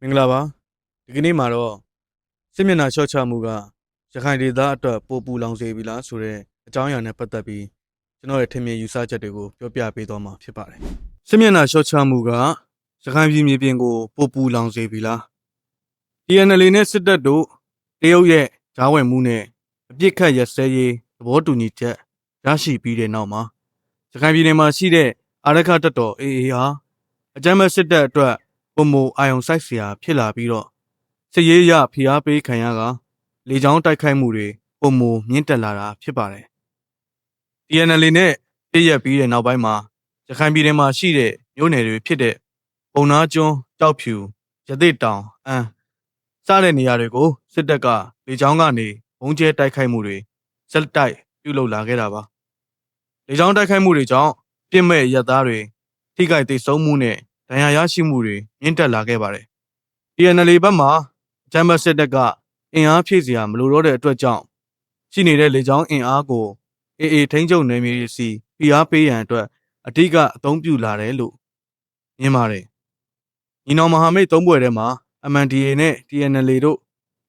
မင်္ဂလာပါဒီကနေ့မှာတော့စစ်မျက်နှာလျှော့ချမှုကရခိုင်ဒေသအတွက်ပိုပူလောင်စေပြီလားဆိုတဲ့အကြောင်းအရာနဲ့ပတ်သက်ပြီးကျွန်တော်ရဲ့ထင်မြင်ယူဆချက်တွေကိုပြောပြပေးသွားမှာဖြစ်ပါတယ်စစ်မျက်နှာလျှော့ချမှုကရခိုင်ပြည်မြေပြင်ကိုပိုပူလောင်စေပြီလား TNL နဲ့စစ်တပ်တို့တရုတ်ရဲ့ဂျားဝင်မှုနဲ့အပြစ်ခတ်ရစဲရေးသဘောတူညီချက်ရရှိပြီးတဲ့နောက်မှာရခိုင်ပြည်နယ်မှာရှိတဲ့အာရခတပ်တော် AA ဟာအကြမ်းဖက်စစ်တပ်အတွက် ပုံမအာယုံဆိုင်စရာဖြစ်လာပြီးတော့စစ်ရေးရဖိအားပေးခံရကလေကြောင်းတိုက်ခိုက်မှုတွေပုံမမြင့်တက်လာတာဖြစ်ပါတယ်။ TNL နဲ့ပြည့်ရက်ပြီးတဲ့နောက်ပိုင်းမှာရခိုင်ပြည်နယ်မှာရှိတဲ့မြို့နယ်တွေဖြစ်တဲ့ပုံနာကျွန်း၊တောက်ဖြူ၊ရသေ့တောင်၊အမ်းစတဲ့နေရာတွေကိုစစ်တပ်ကလေကြောင်းကနေဘုံကျဲတိုက်ခိုက်မှုတွေဆက်တိုက်ပြုလုပ်လာခဲ့တာပါ။လေကြောင်းတိုက်ခိုက်မှုတွေကြောင့်ပြစ်မဲ့ရက်သားတွေထိခိုက်သိဆုံးမှုနဲ့ ဒဏ်ရာရရှိမှုတွေမြင့်တက်လာခဲ့ပါတယ်။ PNL ဘက်မှာအကြမ်းဖက်စစ်တပ်ကအင်အားဖြည့်စရာမလိုတော့တဲ့အတွက်ကြောင့်ရှိနေတဲ့လေကြောင်းအင်အားကို AA ထိန်းချုပ်နယ်မြေတွေစီဖိအားပေးရန်အတွက်အဓိကအသုံးပြုလာတယ်လို့မြင်ပါတယ်။ညီနောင်မဟာမိတ်သုံးဖွဲ့ထဲမှာ MNDAA နဲ့ TNL တို့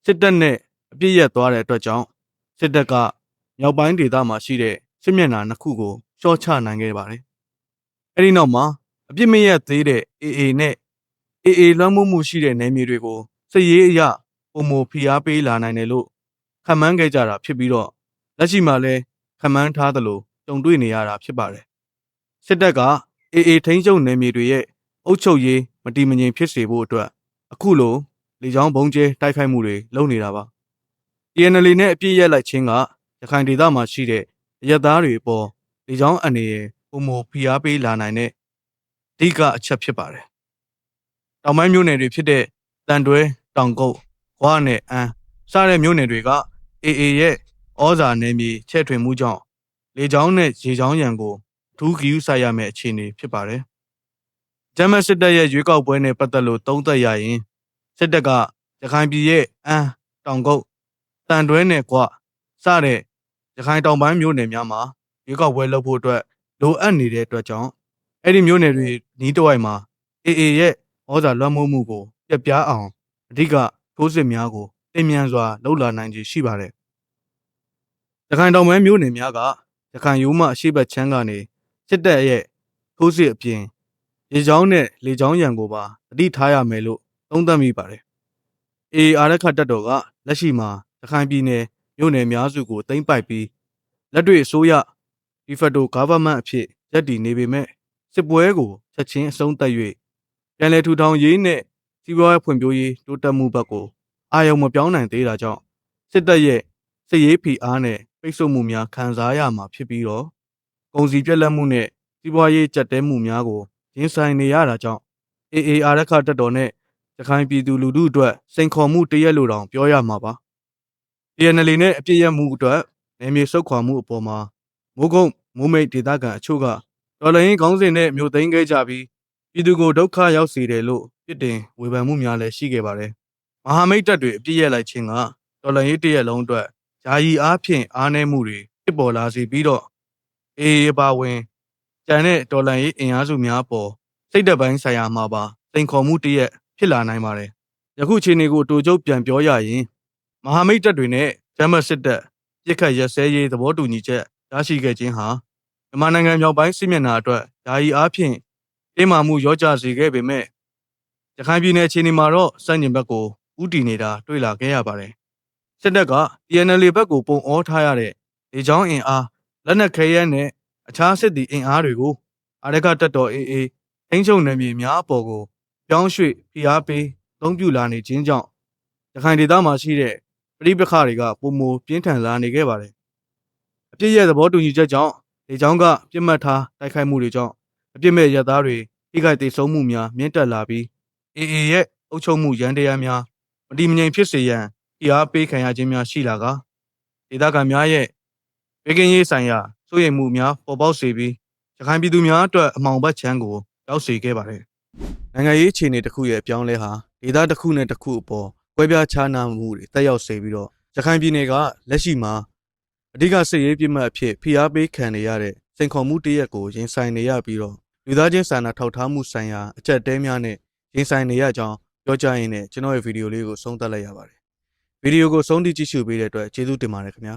စစ်တပ်နဲ့အပြစ်ရက်သွားတဲ့အတွက်ကြောင့်စစ်တပ်ကမြောက်ပိုင်းဒေသမှာရှိတဲ့စစ်မျက်နှာနှစ်ခုကိုရှော့ချနိုင်ခဲ့ပါတယ်။အဲဒီနောက်မှာ အပြစ်မရက်သေးတဲ့ AA နဲ့ AA လွှမ်းမိုးမှုရှိတဲ့နယ်မြေတွေကိုစစ်ရေးအရပုံမဖိအားပေးလာနိုင်တယ်လို့ခန့်မှန်းခဲ့ကြတာဖြစ်ပြီးတော့လက်ရှိမှာလည်းခန့်မှန်းထားသလိုကြုံတွေ့နေရတာဖြစ်ပါတယ်စစ်တပ်က AA ထိန်းချုပ်နယ်မြေတွေရဲ့အုပ်ချုပ်ရေးမတည်မငြိမ်ဖြစ်စေဖို့အတွက်အခုလိုလေကြောင်းဘုံကျဲတိုက်ခိုက်မှုတွေလုပ်နေတာပါ TNL နဲ့အပြစ်ရက်လိုက်ခြင်းကရခိုင်ဒေသမှာရှိတဲ့အရက်သားတွေအပေါ်လေကြောင်းအနေနဲ့ပုံမဖိအားပေးလာနိုင်တဲ့အ ဓိကအချက်ဖြစ်ပါတယ်။တောင်ပိုင်းမြို့နယ်တွေဖြစ်တဲ့တန်တွဲတောင်ကုတ်၊ဝါနဲ့အန်းစတဲ့မြို့နယ်တွေက AA ရဲ့ဩဇာနယ်မြေချဲ့ထွင်မှုကြောင့်လေကြောင်းနဲ့ရေကြောင်းရန်ကိုထူးဂီယူဆိုင်ရမယ့်အခြေအနေဖြစ်ပါတယ်။ဂျမတ်စစ်တပ်ရဲ့ရွေးကောက်ပွဲနဲ့ပတ်သက်လို့သုံးသပ်ရရင်စစ်တပ်ကရခိုင်ပြည်ရဲ့အန်းတောင်ကုတ်တန်တွဲနဲ့ကွစတဲ့ရခိုင်တောင်ပိုင်းမြို့နယ်များမှာရွေးကောက်ပွဲလုပ်ဖို့အတွက်လိုအပ်နေတဲ့အတွက်ကြောင့် အဲ့ဒီမြို့နယ်တွေနီးတစ်ဝိုက်မှာ AA ရဲ့ဩဇာလွှမ်းမိုးမှုကိုပြက်ပြားအောင်အဓိကထိုးစစ်များကိုတင်မြန်စွာလှုပ်လာနိုင်ခြေရှိပါတယ်။ရခိုင်တောင်ပိုင်းမြို့နယ်များကရခိုင်ရိုးမအရှိတ်ဘက်ချမ်းကနေစစ်တပ်ရဲ့ထိုးစစ်အပြင်ရေချောင်းနဲ့လေချောင်းရံကိုပါအတိထားရမယ်လို့သုံးသပ်မိပါတယ်။ AA အာရခတပ်တော်ကလက်ရှိမှာရခိုင်ပြည်နယ်မြို့နယ်များစုကိုသိမ်းပိုက်ပြီးလက်တွေ့အစိုးရဒီဖက်တို government အဖြစ်ရပ်တည်နေပေမဲ့ စစ်ပွဲကိုချက်ချင်းအဆုံးသတ်၍ပြန်လည်ထူထောင်ရေးနဲ့စီးပွားရေးဖွံ့ဖြိုးရေးတိုးတက်မှုဘက်ကိုအာရုံမပြောင်းနိုင်သေးတာကြောင့်စစ်တပ်ရဲ့စစ်ရေးဖိအားနဲ့ပိတ်ဆို့မှုများခံစားရမှာဖြစ်ပြီးတော့ကုန်စည်ပြက်လက်မှုနဲ့စီးပွားရေးကြက်တဲမှုများကိုရင်ဆိုင်နေရတာကြောင့် AA အာရခတပ်တော်နဲ့ရခိုင်ပြည်သူလူထုအတွက်စိန်ခေါ်မှုတရက်လို့တောင်ပြောရမှာပါ TNL နဲ့အပြည့်ရမှုအတွက်နယ်မြေဆုတ်ခွာမှုအပေါ်မှာမိုးကုတ်မိုးမိတ်ဒေသခံအချို့က တော်လိုင်းခေါင်းစဉ်နဲ့မြို့သိမ်းခဲ့ကြပြီးပြည်သူကိုဒုက္ခရောက်စေတယ်လို့ပြစ်တင်ဝေဖန်မှုများလည်းရှိခဲ့ပါတယ်။မဟာမိတ်တပ်တွေအပြည့်ရလိုက်ခြင်းကတော်လိုင်းရေးတရက်လုံးအတွက်ယာယီအားဖြင့်အားနည်းမှုတွေဖြစ်ပေါ်လာစေပြီးတော့အေးပါဝင်ကြံတဲ့တော်လိုင်းရေးအင်အားစုများပေါ်စိတ်သက်ပိုင်းဆိုင်ရာမှာပါစိန်ခေါ်မှုတရက်ဖြစ်လာနိုင်ပါတယ်။ယခုချိန်တွေကိုတူကျုပ်ပြန်ပြောရရင်မဟာမိတ်တပ်တွေနဲ့ဂျမတ်စစ်တပ်ပြစ်ခတ်ရက်စဲရေးသဘောတူညီချက်ရရှိခဲ့ခြင်းဟာ မြန်မာနိုင်ငံမြောက်ပိုင်းစစ်မျက်နှာအတွက်ယာယီအားဖြင့်တင်းမာမှုရောကြစေခဲ့ပေမဲ့ရခိုင်ပြည်နယ်အခြေအနေမှာတော့စန့်ကျင်ဘက်ကိုဥတီနေတာတွေ့လာခဲ့ရပါတယ်။စစ်တပ်က TNL ဘက်ကိုပုံဩထားရတဲ့လေကြောင်းအင်အားလက်နက်ခဲယမ်းနဲ့အခြားစစ်သည်အင်အားတွေကိုအာရကတပ်တော် AA ထိန်းချုပ်နယ်မြေများအပေါ်ကိုပြောင်းရွှေ့ဖိအားပေးသုံးပြလာနေခြင်းကြောင့်ရခိုင်ဒေသမှာရှိတဲ့ပြည်ပခါတွေကပုံမပြင်းထန်လာနေခဲ့ပါတယ်။အပြစ်ရဲ့သဘောတူညီချက်ကြောင့် လေကြောင်းကပြစ်မှတ်ထားတိုက်ခိုက်မှုတွေကြောင့်အပြစ်မဲ့ရသားတွေထိခိုက်ဒေဆုံးမှုများမြင့်တက်လာပြီး AA ရဲ့အုပ်ချုပ်မှုရန်တရားများမတည်မငြိမ်ဖြစ်စေရန်ဖိအားပေးခံရခြင်းများရှိလာကဒေသခံများရဲ့ဘေးကင်းရေးဆိုင်ရာစိုးရိမ်မှုများပေါ်ပေါက်စေပြီးရခိုင်ပြည်သူများအတွက်အမောင်ဘတ်ချမ်းကိုရောက်စေခဲ့ပါတယ်။နိုင်ငံရေးအခြေအနေတစ်ခုရဲ့အပြောင်းလဲဟာဒေသတစ်ခုနဲ့တစ်ခုအပေါ်ကွဲပြားခြားနားမှုတွေတက်ရောက်စေပြီးတော့ရခိုင်ပြည်နယ်ကလက်ရှိမှာ အဓိကစစ်ရေးပြစ်မှတ်အဖြစ်ဖိအားပေးခံနေရတဲ့စိန်ခေါ်မှုတရက်ကိုရင်ဆိုင်နေရပြီးတော့လူသားချင်းစာနာထောက်ထားမှုဆိုင်ရာအချက်တဲများနဲ့ရင်ဆိုင်နေရကြောင်းပြောကြရင်လည်းကျွန်တော်ရဲ့ဗီဒီယိုလေးကိုဆုံးသက်လိုက်ရပါတယ်ဗီဒီယိုကိုဆုံးထိကြည့်ရှုပေးတဲ့အတွက်ကျေးဇူးတင်ပါတယ်ခင်ဗျာ